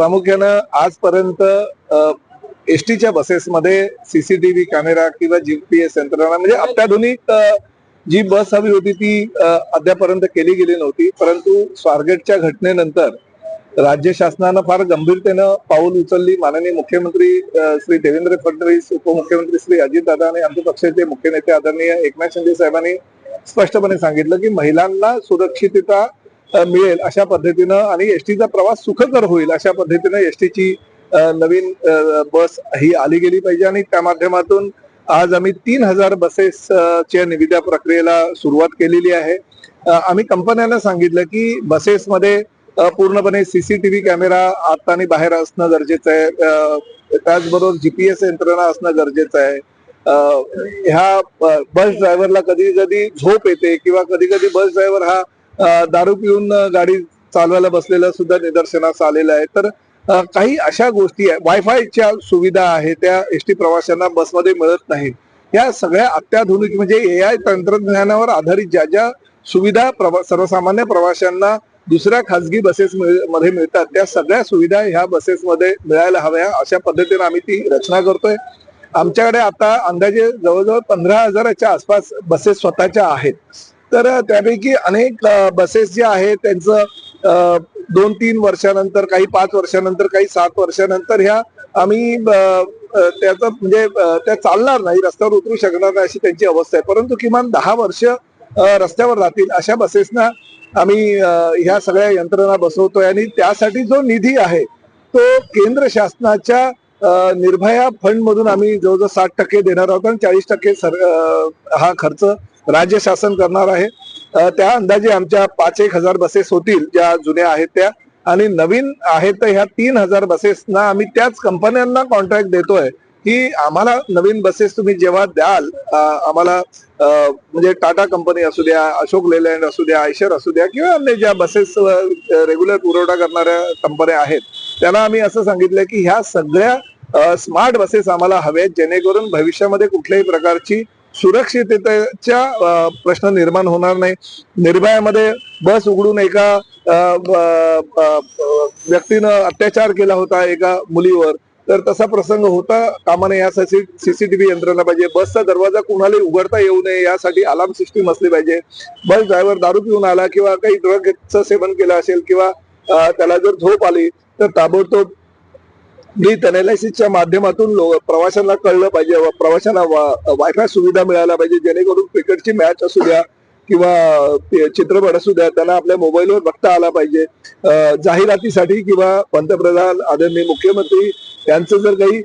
प्रामुख्यानं आजपर्यंत एसटीच्या बसेसमध्ये सीसीटीव्ही कॅमेरा किंवा जीपीएस यंत्रणा म्हणजे अत्याधुनिक जी बस हवी होती ती अद्यापर्यंत केली गेली नव्हती. परंतु स्वारगेटच्या घटनेनंतर राज्य शासनानं फार गंभीरतेनं पाऊल उचलली. माननीय मुख्यमंत्री श्री देवेंद्र फडणवीस उपमुख्यमंत्री श्री अजितदादा आणि आमच्या पक्षाचे मुख्य नेते आदरणीय एकनाथ शिंदे साहेबांनी स्पष्टपणे सांगितलं की महिलांना सुरक्षितता मिळेल अशा पद्धतीनं आणि एसटीचा प्रवास सुखकर होईल अशा पद्धतीनं एसटीची नवीन बस ही आली गेली पाहिजे आणि त्या माध्यमातून आज आम्ही तीन हजार बसेसच्या निविदा प्रक्रियेला सुरुवात केलेली आहे. आम्ही कंपन्यांना सांगितलं की बसेसमध्ये पूर्णपणे सीसीटीव्ही कॅमेरा आत आणि बाहेर असणं गरजेचं आहे. त्याचबरोबर जीपीएस यंत्रणा असणं गरजेचं आहे. ह्या बस ड्रायव्हरला कधी कधी झोप येते किंवा कधी कधी बस ड्रायव्हर हा दारू पिऊन गाडी चालवायला बसलेला सुद्धा निदर्शनास आलेलं आहे. तर काही अशा गोष्टी आहे वायफायच्या सुविधा आहे त्या एस टी प्रवाशांना बसमध्ये मिळत नाहीत. या सगळ्या अत्याधुनिक म्हणजे ए आय तंत्रज्ञानावर आधारित ज्या ज्या सुविधा प्रवा- सर्वसामान्य प्रवाशांना दुसऱ्या खासगी बसेस मध्ये मिळतात त्या सगळ्या सुविधा ह्या बसेसमध्ये मिळायला हव्या अशा पद्धतीने आम्ही ती रचना करतोय. आमच्याकडे आता अंदाजे जवळजवळ पंधरा हजाराच्या आसपास बसेस स्वतःच्या आहेत. तर त्यापैकी अनेक बसेस ज्या आहेत त्यांचं दोन तीन वर्षानंतर काही पाच वर्षानंतर काही सात वर्षानंतर ह्या आम्ही त्याचं म्हणजे त्या चालणार नाही रस्त्यावर उतरू शकणार नाही अशी त्यांची अवस्था आहे. परंतु किमान दहा वर्ष रस्त्यावर राहतील अशा बसेसना आम्ही ह्या सगळ्या यंत्रणा बसवतोय आणि त्यासाठी जो निधी आहे तो केंद्र शासनाच्या निर्भया फंड मधून आम्ही जवळजवळ साठ टक्के देणार आहोत आणि चाळीस टक्के सर हा खर्च राज्य शासन करणार आहे. त्या अंदाजे आमच्या पाच एक हजार बसेस होतील ज्या जुन्या आहेत त्या. आणि नवीन आहेत तर ह्या तीन हजार बसेसना आम्ही त्याच कंपन्यांना कॉन्ट्रॅक्ट देतोय की आम्हाला नवीन बसेस तुम्ही जेव्हा द्याल आम्हाला म्हणजे टाटा कंपनी असू द्या अशोक लेलँड असू द्या आयशर असू द्या किंवा अन्य ज्या बसेस रेग्युलर पुरवठा करणाऱ्या कंपन्या आहेत त्यांना आम्ही असं सांगितलं की ह्या सगळ्या स्मार्ट बसेस आम्हाला हव्यात जेणेकरून भविष्यामध्ये कुठल्याही प्रकारची सुरक्षिततेचा प्रश्न निर्माण होणार नाही. निर्भयामध्ये बस उघडून एका व्यक्तीनं अत्याचार केला होता एका मुलीवर. तर तसा प्रसंग होता कामाने. यासाठी सीसीटीव्ही यंत्रणा पाहिजे. बसचा दरवाजा कुणालाही उघडता येऊ नये यासाठी अलार्म सिस्टीम असली पाहिजे. बस ड्रायव्हर दारू पिऊन आला किंवा काही ड्रगचं सेवन केलं असेल किंवा त्याला जर झोप आली तर ताबडतोब नीट अनालिसिसच्या माध्यमातून प्रवाशांना कळलं पाहिजे प्रवाशांना वायफाय सुविधा मिळायला पाहिजे जेणेकरून क्रिकेटची मॅच असू द्या किंवा चित्रपट असू द्या त्यांना आपल्या मोबाईलवर बघता आला पाहिजे. जाहिरातीसाठी किंवा पंतप्रधान आदरणीय मुख्यमंत्री यांचं जर काही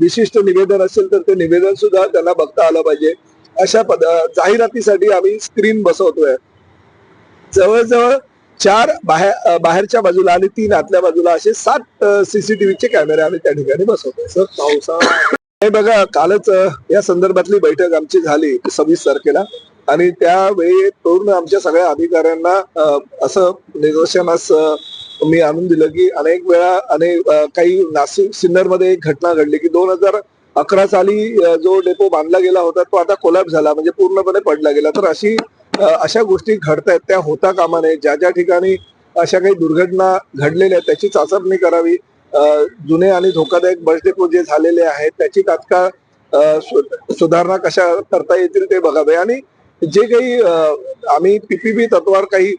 विशिष्ट निवेदन असेल तर ते निवेदन सुद्धा त्यांना बघता आलं पाहिजे. अशा पद जाहिरातीसाठी आम्ही स्क्रीन बसवतोय. जवळजवळ चार बाहेर बाहेरच्या बाजूला आणि तीन आतल्या बाजूला असे सात सीसीटीव्हीचे कॅमेरे आम्ही त्या ठिकाणी बसवतोय. सर पावसा हे बघा कालच या संदर्भातली बैठक आमची झाली सव्वीस तारखेला आणि त्यावेळी पूर्ण आमच्या सगळ्या अधिकाऱ्यांना असं निदर्शनास मी आणून दिलं की अनेक वेळा अनेक काही नाशिक सिन्नरमध्ये एक घटना घडली की दोन हजार अकरा साली जो डेपो बांधला गेला होता तो आता कोलॅप झाला म्हणजे पूर्णपणे पडला गेला. तर अशी अशा गोष्टी घडतायत त्या होता कामा नये. ज्या ज्या ठिकाणी अशा काही दुर्घटना घडलेल्या आहेत त्याची चाचपणी करावी. जुने आणि धोकादायक बस डेपो जे झालेले आहेत त्याची तात्काळ सुधारणा कशा करता येतील ते बघावे आणि जे काही आम्ही पीपीबी तत्वावर काही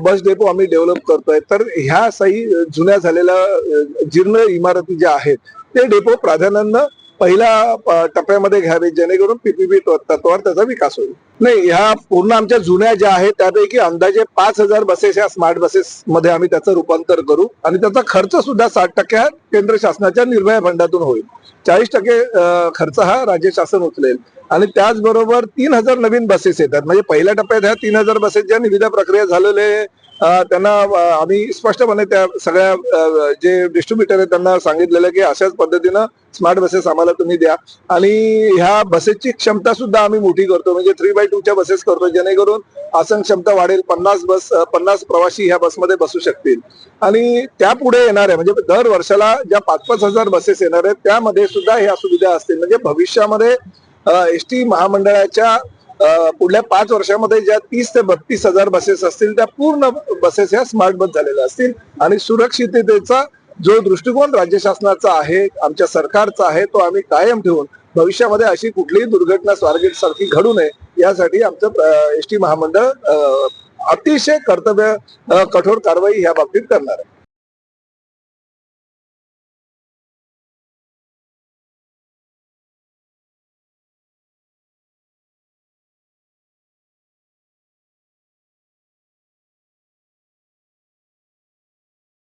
बस डेपो आम्ही डेव्हलप करतोय तर ह्या सही जुन्या झालेल्या जीर्ण इमारती ज्या आहेत ते डेपो प्राधान्यानं पहिल्या टप्प्यामध्ये घ्यावे जेणेकरून पीपीबी तत्वावर त्याचा विकास होईल. नाही ह्या पूर्ण आमच्या जुन्या ज्या आहेत त्यापैकी अंदाजे पाच हजार बसेस या स्मार्ट बसेस मध्ये आम्ही त्याचं रूपांतर करू. आणि त्याचा खर्च सुद्धा साठ टक्के हा केंद्र शासनाच्या निर्भया फंडातून होईल. चाळीस टक्के खर्च हा राज्य शासन उचलेल. आणि त्याचबरोबर तीन हजार नवीन बसेस येतात. म्हणजे पहिल्या टप्प्यात ह्या तीन हजार बसेस ज्या निविदा प्रक्रिया झालेले त्यांना आम्ही स्पष्टपणे त्या सगळ्या जे डिस्ट्रीब्युटर आहेत त्यांना सांगितलेलं की अशाच पद्धतीनं स्मार्ट बसेस आम्हाला तुम्ही द्या. आणि ह्या बसेसची क्षमता सुद्धा आम्ही मोठी करतो. म्हणजे थ्री बाय टूच्या बसेस करतो जेणेकरून आसन क्षमता वाढेल. पन्नास बस पन्नास प्रवासी ह्या बसमध्ये बसू शकतील. आणि त्या पुढे येणार येणाऱ्या म्हणजे दर वर्षाला ज्या पाच पाच हजार बसेस येणार आहेत त्यामध्ये सुद्धा ह्या सुविधा असतील. म्हणजे भविष्यामध्ये एस टी महामंडळाच्या पुढल्या पाच वर्षामध्ये ज्या तीस ते बत्तीस हजार बसेस असतील त्या पूर्ण बसेस ह्या स्मार्ट बस झालेल्या असतील. आणि सुरक्षिततेचा जो दृष्टिकोन राज्य शासनाचा आहे आमच्या सरकारचा आहे तो आम्ही कायम ठेवून भविष्यामध्ये अशी कुठलीही दुर्घटना स्वारगेट सारखी घडू नये यासाठी आमचं एस टी महामंडळ अतिशय कर्तव्य कठोर कारवाई ह्या बाबतीत करणार आहे.